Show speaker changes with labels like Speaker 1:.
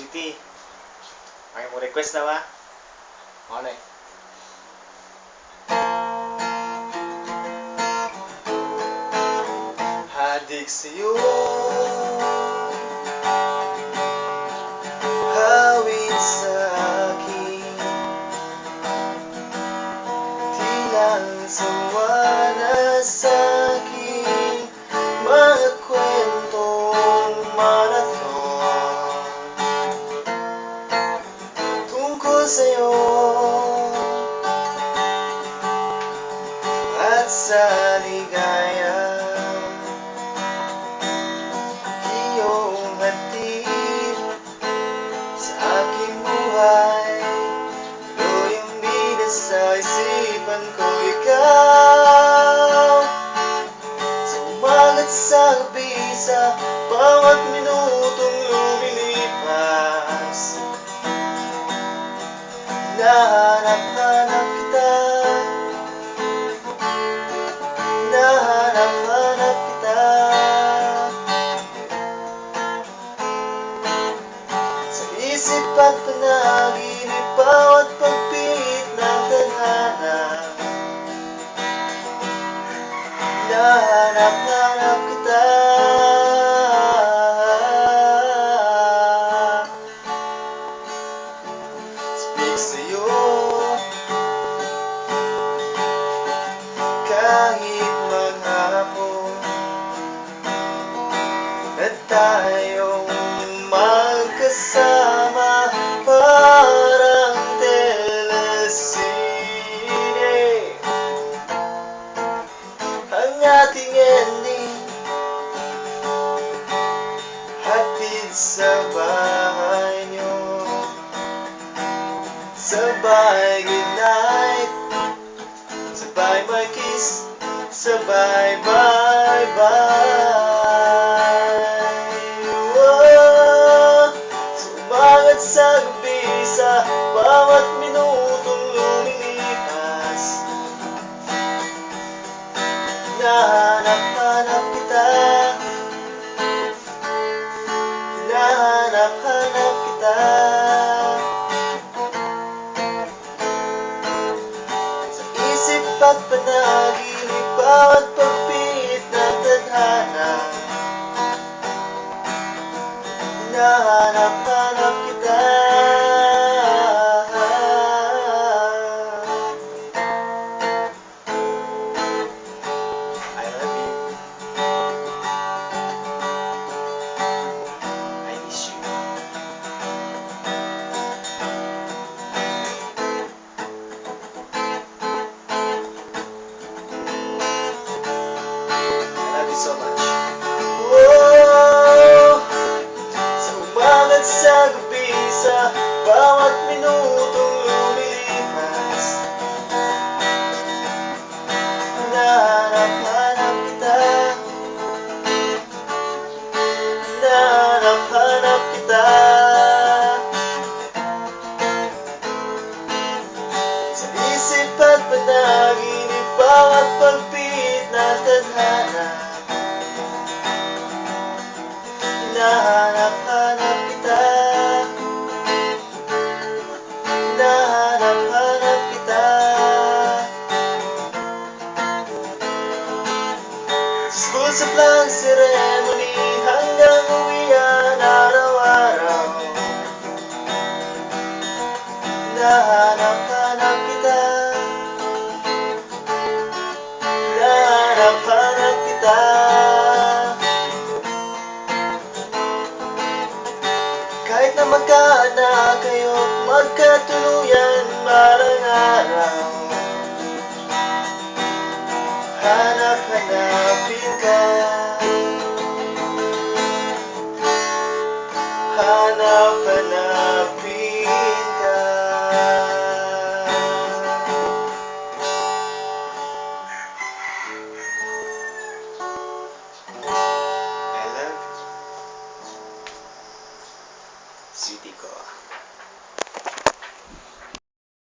Speaker 1: Sweetie, ay mo request na ba? Ano eh? Hadik sa'yo sa ligaya. Iyong hatid sa aking buhay. Tuloy ang bida sa isipan ko ikaw Kahit maghapon At tayong magkasama Parang telesine Ang ating ending Hatid sa bahay nyo good night Sabay my kiss Sabay bye bye Whoa, Sumangat sa gabi Sa bawat minutong lumilipas. Hinahanap-hanap so much. Oh, sa umagat sa gabi, sa bawat minutong lumilipas. Nahanap-hanap kita. Nahanap-hanap kita. Sa isip at panaginip, bawat pagpit School flag ceremony Hanggang uwian araw-araw. Hinahanap-hanap kita. Hinahanap-hanap kita. Kahit na magkaanak kayo't magkatuluyan balang araw Hanap-hanapin ka